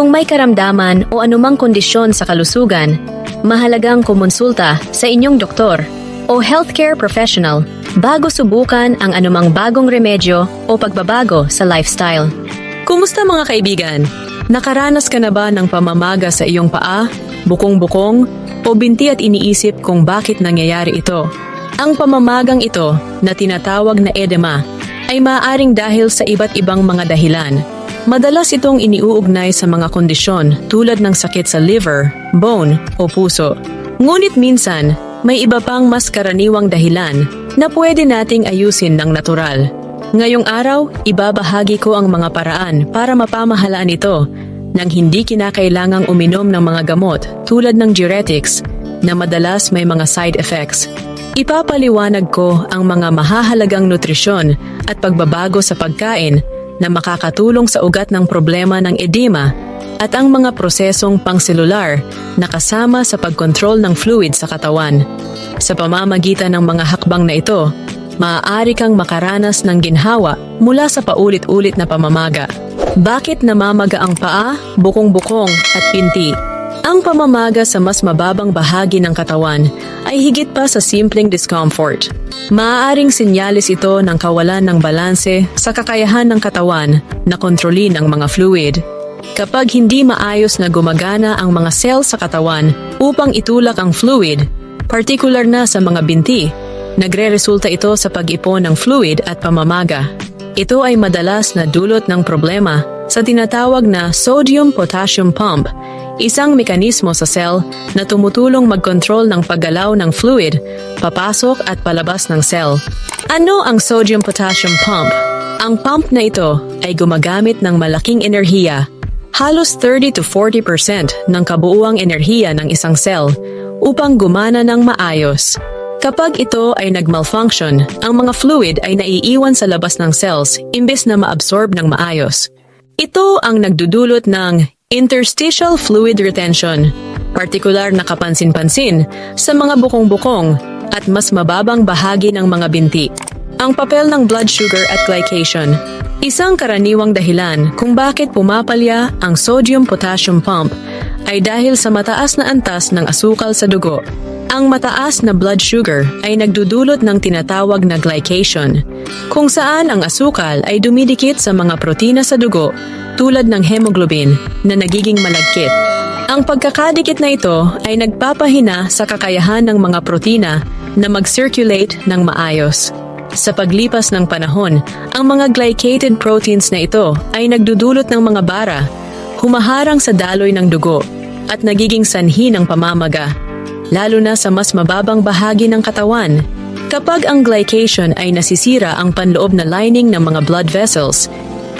Kung may karamdaman o anumang kondisyon sa kalusugan, mahalagang kumonsulta sa inyong doktor o healthcare professional bago subukan ang anumang bagong remedyo o pagbabago sa lifestyle. Kumusta mga kaibigan? Nakaranas ka na ba ng pamamaga sa iyong paa, bukong-bukong, o binti at iniisip kung bakit nangyayari ito? Ang pamamagang ito na tinatawag na edema ay maaaring dahil sa iba't ibang mga dahilan. Madalas itong iniuugnay sa mga kondisyon tulad ng sakit sa liver, bone o puso. Ngunit minsan, may iba pang mas karaniwang dahilan na pwede nating ayusin ng natural. Ngayong araw, ibabahagi ko ang mga paraan para mapamahalaan ito nang hindi kinakailangang uminom ng mga gamot tulad ng diuretics na madalas may mga side effects. Ipapaliwanag ko ang mga mahahalagang nutrisyon at pagbabago sa pagkain na makakatulong sa ugat ng problema ng edema at ang mga prosesong pangselular na kasama sa pagkontrol ng fluid sa katawan. Sa pamamagitan ng mga hakbang na ito, maaari kang makaranas ng ginhawa mula sa paulit-ulit na pamamaga. Bakit namamaga ang paa, bukong-bukong at pinti? Ang pamamaga sa mas mababang bahagi ng katawan ay higit pa sa simpleng discomfort. Maaaring sinyalis ito ng kawalan ng balanse sa kakayahan ng katawan na kontrolin ang mga fluid. Kapag hindi maayos na gumagana ang mga cell sa katawan upang itulak ang fluid, partikular na sa mga binti, nagre-resulta ito sa pag-ipon ng fluid at pamamaga. Ito ay madalas na dulot ng problema sa tinatawag na sodium-potassium pump, isang mekanismo sa cell na tumutulong mag-control ng paggalaw ng fluid, papasok at palabas ng cell. Ano ang sodium-potassium pump? Ang pump na ito ay gumagamit ng malaking enerhiya, halos 30 to 40% ng kabuuang enerhiya ng isang cell upang gumana ng maayos. Kapag ito ay nagmalfunction, ang mga fluid ay naiiwan sa labas ng cells imbes na maabsorb ng maayos. Ito ang nagdudulot ng interstitial fluid retention, partikular na kapansin-pansin sa mga bukong-bukong at mas mababang bahagi ng mga binti. Ang papel ng blood sugar at glycation, isang karaniwang dahilan kung bakit pumapalya ang sodium-potassium pump ay dahil sa mataas na antas ng asukal sa dugo. Ang mataas na blood sugar ay nagdudulot ng tinatawag na glycation, kung saan ang asukal ay dumidikit sa mga protina sa dugo tulad ng hemoglobin na nagiging malagkit. Ang pagkakadikit na ito ay nagpapahina sa kakayahan ng mga protina na mag-circulate ng maayos. Sa paglipas ng panahon, ang mga glycated proteins na ito ay nagdudulot ng mga bara, humaharang sa daloy ng dugo, at nagiging sanhi ng pamamaga, lalo na sa mas mababang bahagi ng katawan. Kapag ang glycation ay nasisira ang panloob na lining ng mga blood vessels,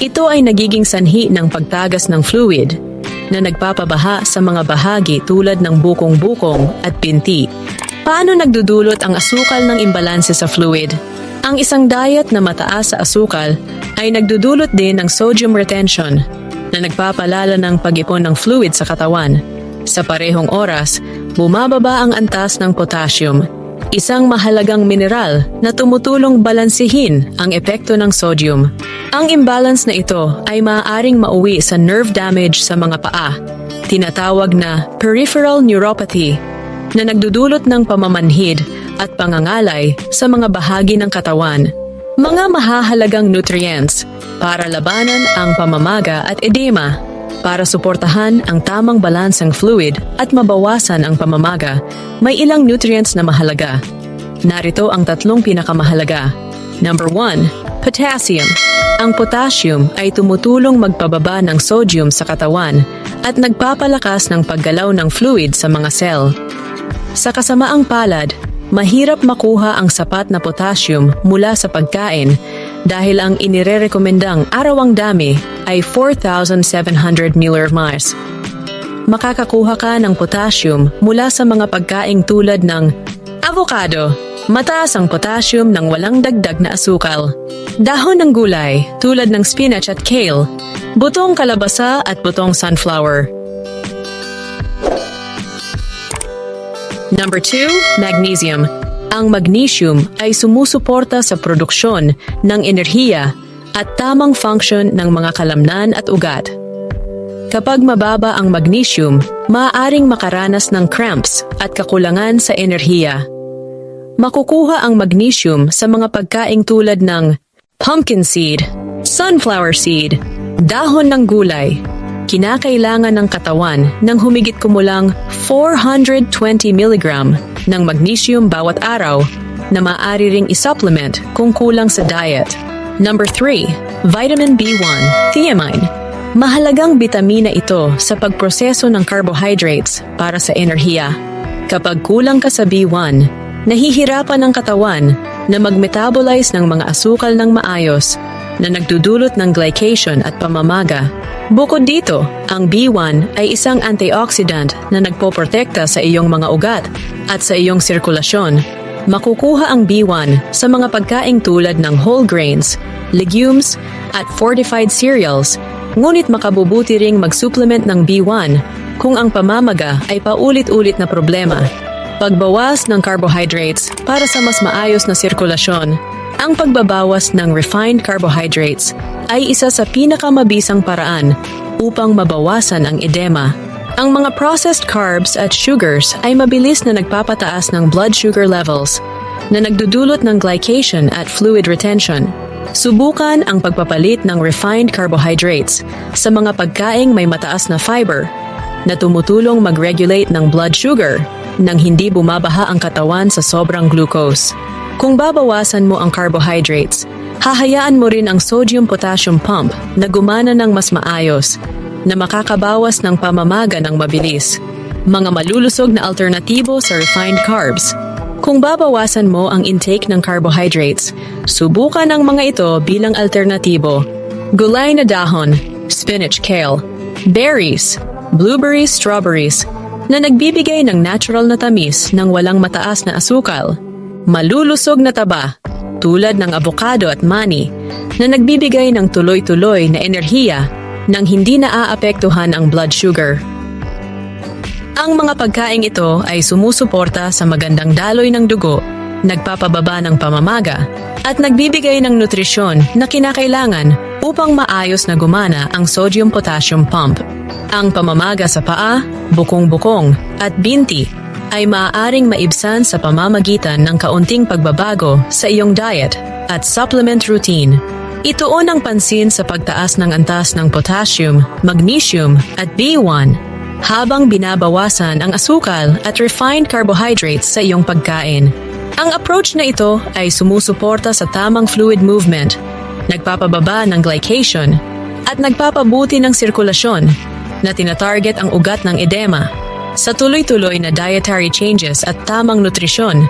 ito ay nagiging sanhi ng pagtagas ng fluid na nagpapabaha sa mga bahagi tulad ng bukong-bukong at pinti. Paano nagdudulot ang asukal ng imbalanse sa fluid? Ang isang diet na mataas sa asukal ay nagdudulot din ng sodium retention na nagpapalala ng pag-ipon ng fluid sa katawan. Sa parehong oras, bumababa ang antas ng potassium, isang mahalagang mineral na tumutulong balansihin ang epekto ng sodium. Ang imbalance na ito ay maaaring mauwi sa nerve damage sa mga paa, tinatawag na peripheral neuropathy, na nagdudulot ng pamamanhid at pangangalay sa mga bahagi ng katawan. Mga mahahalagang nutrients para labanan ang pamamaga at edema para suportahan ang tamang balansang fluid at mabawasan ang pamamaga, may ilang nutrients na mahalaga. Narito ang tatlong pinakamahalaga. Number 1, potassium. Ang potassium ay tumutulong magpababa ng sodium sa katawan at nagpapalakas ng paggalaw ng fluid sa mga cell. Sa kasamaang palad, mahirap makuha ang sapat na potassium mula sa pagkain dahil ang inirerekomendang arawang dami ay 4,700 milliliters. Makakakuha ka ng potassium mula sa mga pagkaing tulad ng avocado, mataas ang potassium ng walang dagdag na asukal. Dahon ng gulay tulad ng spinach at kale, butong kalabasa at butong sunflower. Number 2, magnesium. Ang magnesium ay sumusuporta sa produksyon ng enerhiya at tamang function ng mga kalamnan at ugat. Kapag mababa ang magnesium, maaaring makaranas ng cramps at kakulangan sa enerhiya. Makukuha ang magnesium sa mga pagkaing tulad ng pumpkin seed, sunflower seed, dahon ng gulay. Kinakailangan ng katawan ng humigit kumulang 420 mg ng magnesium bawat araw na maaari ring isupplement kung kulang sa diet. Number 3, vitamin B1, thiamine. Mahalagang bitamina ito sa pagproseso ng carbohydrates para sa enerhiya. Kapag kulang ka sa B1, nahihirapan ang katawan na mag-metabolize ng mga asukal ng maayos na nagdudulot ng glycation at pamamaga. Bukod dito, ang B1 ay isang antioxidant na nagpoprotekta sa iyong mga ugat at sa iyong sirkulasyon. Makukuha ang B1 sa mga pagkaing tulad ng whole grains, legumes, at fortified cereals, ngunit makabubuti ring mag-supplement ng B1 kung ang pamamaga ay paulit-ulit na problema. Pagbawas ng carbohydrates para sa mas maayos na sirkulasyon. Ang pagbabawas ng refined carbohydrates ay isa sa pinakamabisang paraan upang mabawasan ang edema. Ang mga processed carbs at sugars ay mabilis na nagpapataas ng blood sugar levels na nagdudulot ng glycation at fluid retention. Subukan ang pagpapalit ng refined carbohydrates sa mga pagkaing may mataas na fiber na tumutulong mag-regulate ng blood sugar nang hindi bumabaha ang katawan sa sobrang glucose. Kung babawasan mo ang carbohydrates, hahayaan mo rin ang sodium-potassium pump na gumana ng mas maayos na makakabawas ng pamamaga ng mabilis. Mga malulusog na alternatibo sa refined carbs. Kung babawasan mo ang intake ng carbohydrates, subukan ang mga ito bilang alternatibo. Gulay na dahon, spinach kale, berries, blueberries, strawberries, na nagbibigay ng natural na tamis ng walang mataas na asukal. Malulusog na taba, tulad ng avocado at mani, na nagbibigay ng tuloy-tuloy na enerhiya nang hindi naaapektuhan ang blood sugar. Ang mga pagkaing ito ay sumusuporta sa magandang daloy ng dugo, nagpapababa ng pamamaga, at nagbibigay ng nutrisyon na kinakailangan upang maayos na gumana ang sodium-potassium pump. Ang pamamaga sa paa, bukong-bukong, at binti ay maaaring maibsan sa pamamagitan ng kaunting pagbabago sa iyong diet at supplement routine. Ituon ang pansin sa pagtaas ng antas ng potassium, magnesium at B1 habang binabawasan ang asukal at refined carbohydrates sa iyong pagkain. Ang approach na ito ay sumusuporta sa tamang fluid movement, nagpapababa ng glycation, at nagpapabuti ng sirkulasyon na tinatarget ang ugat ng edema. Sa tuloy-tuloy na dietary changes at tamang nutrisyon,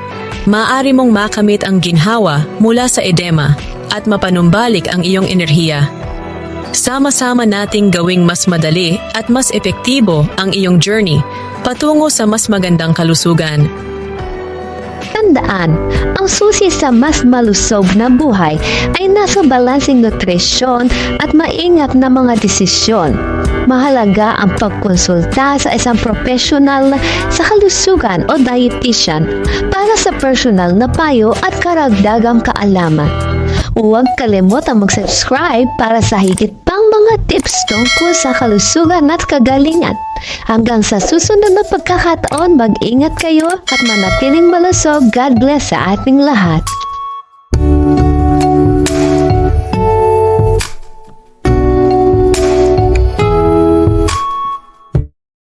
maaari mong makamit ang ginhawa mula sa edema at mapanumbalik ang iyong enerhiya. Sama-sama nating gawing mas madali at mas epektibo ang iyong journey patungo sa mas magandang kalusugan. Tandaan, ang susi sa mas malusog na buhay ay nasa balansing nutrisyon at maingat na mga desisyon. Mahalaga ang pagkonsulta sa isang profesional sa kalusugan o dietitian para sa personal na payo at karagdagang kaalaman. Huwag kalimutang mag-subscribe para sa higit pang mga tips tungkol sa kalusugan at kagalingan. Hanggang sa susunod na pagkakataon, mag-ingat kayo at manatiling malusog. God bless sa ating lahat.